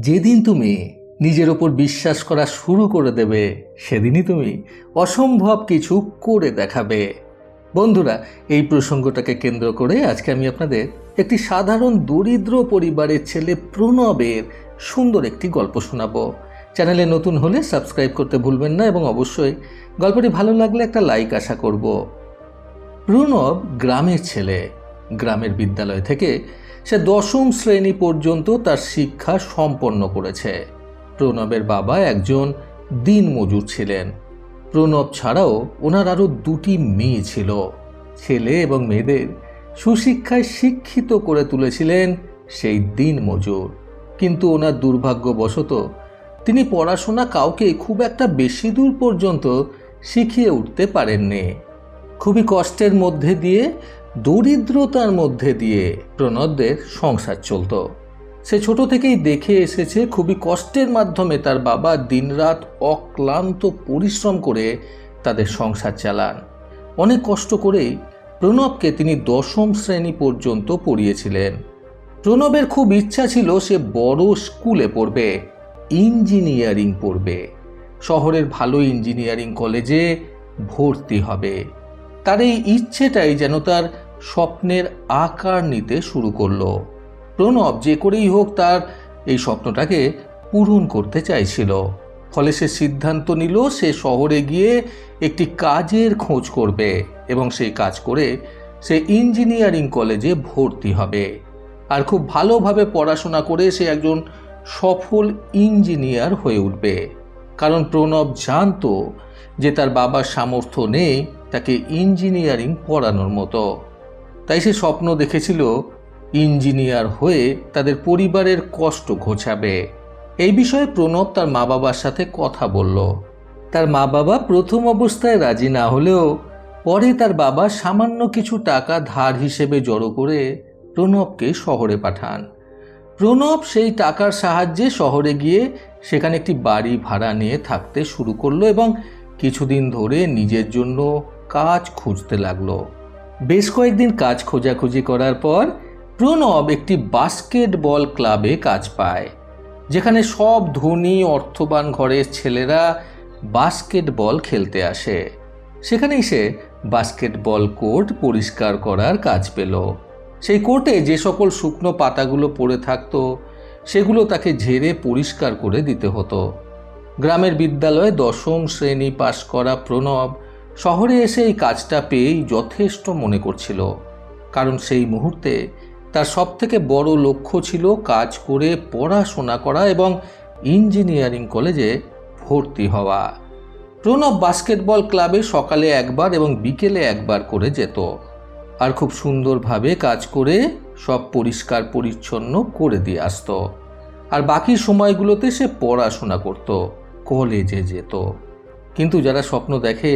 যেদিন তুমি নিজের ওপর বিশ্বাস করা শুরু করে দেবে, সেদিনই তুমি অসম্ভব কিছু করে দেখাবে। বন্ধুরা, এই প্রসঙ্গটাকে কেন্দ্র করে আজকে আমি আপনাদের একটি সাধারণ দরিদ্র পরিবারের ছেলে প্রণবের সুন্দর একটি গল্প শোনাবো। চ্যানেলে নতুন হলে সাবস্ক্রাইব করতে ভুলবেন না এবং অবশ্যই গল্পটি ভালো লাগলে একটা লাইক আশা করব। প্রণব গ্রামের ছেলে, গ্রামের বিদ্যালয় থেকে সে দশম শ্রেণি পর্যন্ত তার শিক্ষা সম্পন্ন করেছে। প্রণবের বাবা একজন দিনমজুর ছিলেন। প্রণব ছাড়াও ওনার আরও দুটি মেয়ে ছিল। ছেলে এবং মেয়েদের সুশিক্ষায় শিক্ষিত করে তুলেছিলেন সেই দিনমজুর। কিন্তু ওনার দুর্ভাগ্যবশত তিনি পড়াশোনা কাউকে খুব একটা বেশি দূর পর্যন্ত শিখিয়ে উঠতে পারেননি। খুবই কষ্টের মধ্যে দিয়ে দরিদ্রতার মধ্যে দিয়ে প্রণবদের সংসার চলত। সে ছোট থেকেই দেখে এসেছে খুবই কষ্টের মাধ্যমে তার বাবা দিনরাত অক্লান্ত পরিশ্রম করে তাদের সংসার চালান। অনেক কষ্ট করেই প্রণবকে তিনি দশম শ্রেণি পর্যন্ত পড়িয়েছিলেন। প্রণবের খুব ইচ্ছা ছিল সে বড় স্কুলে পড়বে, ইঞ্জিনিয়ারিং পড়বে। শহরের ভালো ইঞ্জিনিয়ারিং কলেজে ভর্তি হবে। তার এই ইচ্ছেটাই যেন তার স্বপ্নের আকার নিতে শুরু করল। প্রণব যে করেই হোক তার এই স্বপ্নটাকে পূরণ করতে চাইছিল। ফলে সে সিদ্ধান্ত নিল, সে শহরে গিয়ে একটি কাজের খোঁজ করবে এবং সেই কাজ করে সে ইঞ্জিনিয়ারিং কলেজে ভর্তি হবে। আর খুব ভালোভাবে পড়াশোনা করে সে একজন সফল ইঞ্জিনিয়ার হয়ে উঠবে। কারণ প্রণব জানতো যে তার বাবার সামর্থ্য নেই তাকে ইঞ্জিনিয়ারিং পড়ানোর মতো। তাই সে স্বপ্ন দেখেছিল ইঞ্জিনিয়ার হয়ে তাদের পরিবারের কষ্ট ঘোচাবে এই বিষয়ে প্রণব তার মা বাবার সাথে কথা বলল। তার মা বাবা প্রথম অবস্থায় রাজি না হলেও পরে তার বাবা সামান্য কিছু টাকা ধার হিসেবে জড়ো করে প্রণবকে শহরে পাঠান। প্রণব সেই টাকার সাহায্যে শহরে গিয়ে সেখানে একটি বাড়ি ভাড়া নিয়ে থাকতে শুরু করল এবং কিছুদিন ধরে নিজের জন্য কাজ খুঁজতে লাগল। বেশ কয়েকদিন কাজ খোঁজাখুঁজি করার পর প্রণব একটি বাস্কেটবল ক্লাবে কাজ পায়, যেখানে সব ধনী অর্থবান ঘরের ছেলেরা বাস্কেটবল খেলতে আসে। সেখানেই সে বাস্কেটবল কোর্ট পরিষ্কার করার কাজ পেল। সেই কোর্টে যে সকল শুকনো পাতাগুলো পড়ে থাকতো, সেগুলো তাকে ঝেড়ে পরিষ্কার করে দিতে হতো। গ্রামের বিদ্যালয়ে দশম শ্রেণি পাশ করা প্রণব শহরে এসে এই কাজটা পেয়েই যথেষ্ট মনে করছিল, কারণ সেই মুহূর্তে তার সবথেকে বড় লক্ষ্য ছিল কাজ করে পড়াশোনা করা এবং ইঞ্জিনিয়ারিং কলেজে ভর্তি হওয়া। প্রণব বাস্কেটবল ক্লাবে সকালে একবার এবং বিকেলে একবার করে যেত, আর খুব সুন্দরভাবে কাজ করে সব পরিষ্কার পরিচ্ছন্ন করে দিয়ে আসতো, আর বাকি সময়গুলোতে সে পড়াশোনা করত, কলেজে যেত। কিন্তু যারা স্বপ্ন দেখে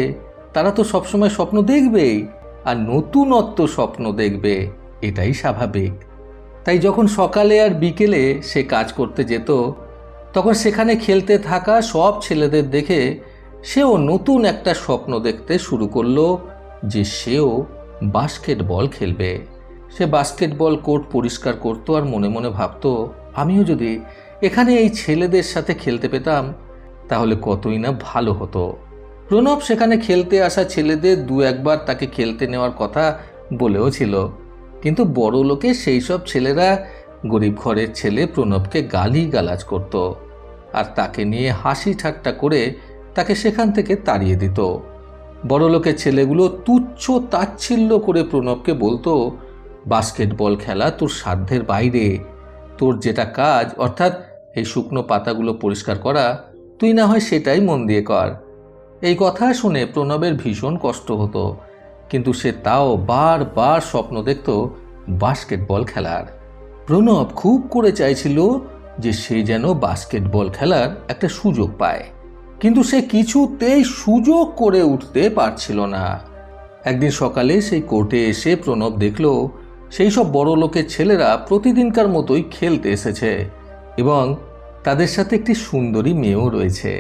তারা তো সবসময় স্বপ্ন দেখবেই, আর নতুনত্ব স্বপ্ন দেখবে, এটাই স্বাভাবিক। তাই যখন সকালে আর বিকেলে সে কাজ করতে যেত, তখন সেখানে খেলতে থাকা সব ছেলেদের দেখে সেও নতুন একটা স্বপ্ন দেখতে শুরু করল যে সেও বাস্কেটবল খেলবে। সে বাস্কেটবল কোর্ট পরিষ্কার করতো আর মনে মনে ভাবতো, আমিও যদি এখানে এই ছেলেদের সাথে খেলতে পেতাম, তাহলে কতই না ভালো হতো। প্রণব সেখানে খেলতে আসা ছেলেদের দু একবার তাকে খেলতে নেওয়ার কথা বলেও ছিল। কিন্তু বড় লোকে সেই সব ছেলেরা গরিব ঘরের ছেলে প্রণবকে গালি গালাজ করত আর তাকে নিয়ে হাসি ঠাট্টা করে তাকে সেখান থেকে তাড়িয়ে দিত। বড় লোকের ছেলেগুলো তুচ্ছ তাচ্ছিল্য করে প্রণবকে বলতো, বাস্কেটবল খেলা তোর সাধ্যের বাইরে। তোর যেটা কাজ, অর্থাৎ এই শুকনো পাতাগুলো পরিষ্কার করা, তুই না হয় সেটাই মন দিয়ে কর। এই কথা শুনে প্রণবের ভীষণ কষ্ট হতো, কিন্তু সে তাও বারবার স্বপ্ন দেখত বাস্কেটবল খেলার। প্রণব খুব করে চাইছিল যে সে যেন বাস্কেটবল খেলার একটা সুযোগ পায়, কিন্তু সে কিছুতেই সুযোগ করে উঠতে পারছিল না। একদিন সকালে সেই কোর্টে এসে প্রণব দেখল, সেই সব বড় লোকের ছেলেরা প্রতিদিনকার মতোই খেলতে এসেছে এবং তাদের সাথে একটি সুন্দরী মেয়েও রয়েছে।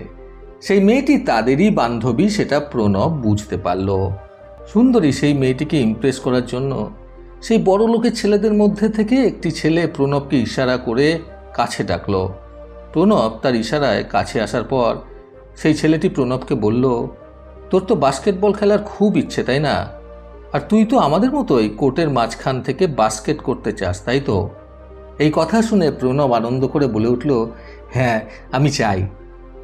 সেই মেয়েটি তাদেরই বান্ধবী সেটা প্রণব বুঝতে পারল। সুন্দরী সেই মেয়েটিকে ইমপ্রেস করার জন্য সেই বড় লোকের ছেলেদের মধ্যে থেকে একটি ছেলে প্রণবকে ইশারা করে কাছে ডাকল। প্রণব তার ইশারায় কাছে আসার পর সেই ছেলেটি প্রণবকে বলল, তোর তো বাস্কেটবল খেলার খুব ইচ্ছে, তাই না? আর তুই তো আমাদের মতোই কোর্টের মাঝখান থেকে বাস্কেট করতে চাস, তাই তো? এই কথা শুনে প্রণব আনন্দ করে বলে উঠল হ্যাঁ আমি চাই।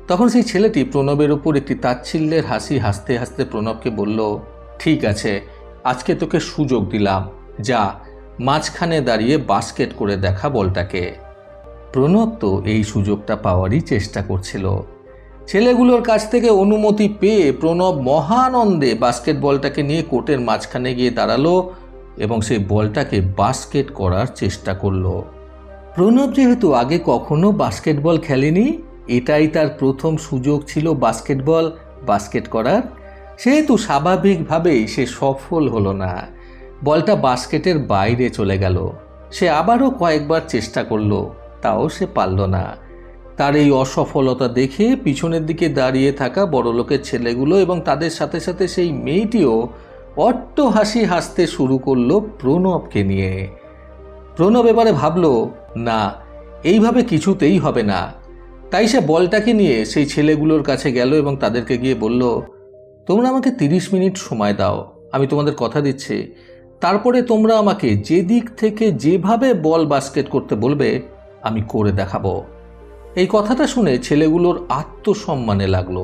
তখন সেই ছেলেটি প্রণবের উপর একটি তাচ্ছিল্যের হাসি হাসতে হাসতে প্রণবকে বলল, ঠিক আছে, আজকে তোকে সুযোগ দিলাম। যা, মাঝখানে দাঁড়িয়ে বাস্কেট করে দেখা বলটাকে। প্রণব তো এই সুযোগটা পাওয়ারই চেষ্টা করছিল। ছেলেগুলোর কাছ থেকে অনুমতি পেয়ে প্রণব মহানন্দে বাস্কেটবলটাকে নিয়ে কোর্টের মাঝখানে গিয়ে দাঁড়াল এবং সেই বলটাকে বাস্কেট করার চেষ্টা করল। প্রণব যেহেতু আগে কখনো বাস্কেটবল খেলেনি এটাই তার প্রথম সুযোগ ছিল বাস্কেটবল, বাস্কেট করার। সেহেতু স্বাভাবিকভাবেই সে সফল হলো না। বলটা বাস্কেটের বাইরে চলে গেল। সে আবারও কয়েকবার চেষ্টা করল, তাও সে পারল না। তার এই অসফলতা দেখে পিছনের দিকে দাঁড়িয়ে থাকা বড়লোকের ছেলেগুলো এবং তাদের সাথে সাথে সেই মেয়েটিও অট্ট হাসি হাসতে শুরু করল প্রণবকে নিয়ে। প্রণব এবারে ভাবল, না, এইভাবে কিছুতেই হবে না। তাই সে বলটাকে নিয়ে সেই ছেলেগুলোর কাছে গেল এবং তাদেরকে গিয়ে বলল, তোমরা আমাকে তিরিশ মিনিট সময় দাও, আমি তোমাদের কথা দিচ্ছি। তারপরে তোমরা আমাকে যে দিক থেকে যেভাবে বল বাস্কেট করতে বলবে, আমি করে দেখাবো। এই কথাটা শুনে ছেলেগুলোর আত্মসম্মানে লাগল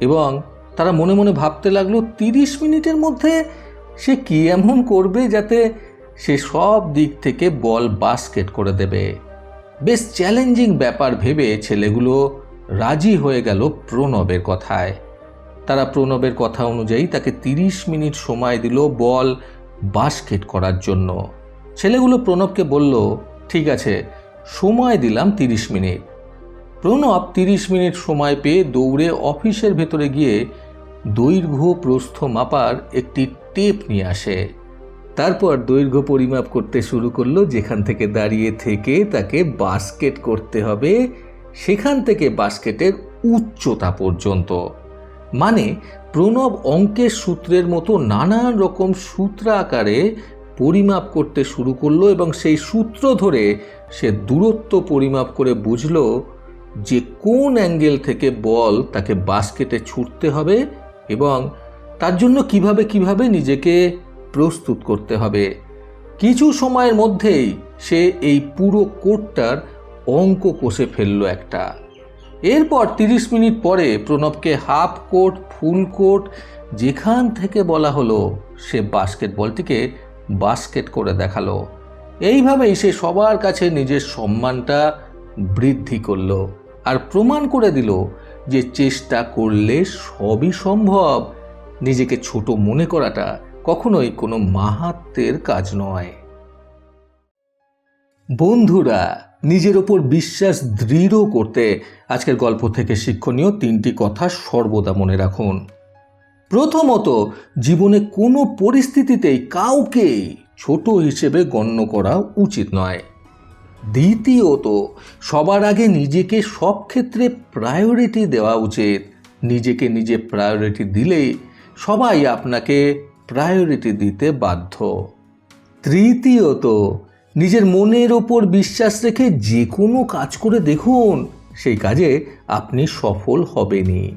এবং তারা মনে মনে ভাবতে লাগল, তিরিশ মিনিটের মধ্যে সে কি এমন করবে যাতে সে সব দিক থেকে বল বাস্কেট করে দেবে? বেশ চ্যালেঞ্জিং ব্যাপার ভেবে ছেলেগুলো রাজি হয়ে গেল প্রণবের কথায়। তারা প্রণবের কথা অনুযায়ী তাকে তিরিশ মিনিট সময় দিল বল বাস্কেট করার জন্য। ছেলেগুলো প্রণবকে বলল, ঠিক আছে, সময় দিলাম তিরিশ মিনিট। প্রণব তিরিশ মিনিট সময় পেয়ে দৌড়ে অফিসের ভেতরে গিয়ে দৈর্ঘ্য প্রস্থ মাপার একটি টেপ নিয়ে আসে। তারপর দৈর্ঘ্য পরিমাপ করতে শুরু করল, যেখান থেকে দাঁড়িয়ে থেকে তাকে বাস্কেট করতে হবে, সেখান থেকে বাস্কেটের উচ্চতা পর্যন্ত। মানে প্রণব অঙ্কের সূত্রের মতো নানান রকম সূত্র আকারে পরিমাপ করতে শুরু করল এবং সেই সূত্র ধরে সে দূরত্ব পরিমাপ করে বুঝলো যে কোন অ্যাঙ্গেল থেকে বল তাকে বাস্কেটে ছুটতে হবে এবং তার জন্য কীভাবে কীভাবে নিজেকে প্রস্তুত করতে হবে। কিছু সময়ের মধ্যেই সে এই পুরো কোর্টটার অঙ্ক কষে ফেলল একটা। এরপর তিরিশ মিনিট পরে প্রণবকে হাফ কোট, ফুল কোট, যেখান থেকে বলা হলো সে বাস্কেটবলটিকে বাস্কেট করে দেখাল। এইভাবেই সে সবার কাছে নিজের সম্মানটা বৃদ্ধি করল আর প্রমাণ করে দিল যে চেষ্টা করলে সবই সম্ভব। নিজেকে ছোট মনে করাটা কখনোই কোনো মাহাত্মের কাজ নয়। বন্ধুরা, নিজের ওপর বিশ্বাস দৃঢ় করতে আজকের গল্প থেকে শিক্ষণীয় তিনটি কথা সর্বদা মনে রাখুন। প্রথমত, জীবনে কোনো পরিস্থিতিতেই কাউকে ছোট হিসেবে গণ্য করা উচিত নয়। দ্বিতীয়ত, সবার আগে নিজেকে সব ক্ষেত্রে প্রায়োরিটি দেওয়া উচিত। নিজেকে নিজে প্রায়োরিটি দিলেই সবাই আপনাকে প্রায়োরিটি দিতে বাধ্য। তৃতীয়ত, নিজের মনের ওপর বিশ্বাস রেখে যে কোনো কাজ করে দেখুন, সেই কাজে আপনি সফল হবেনই।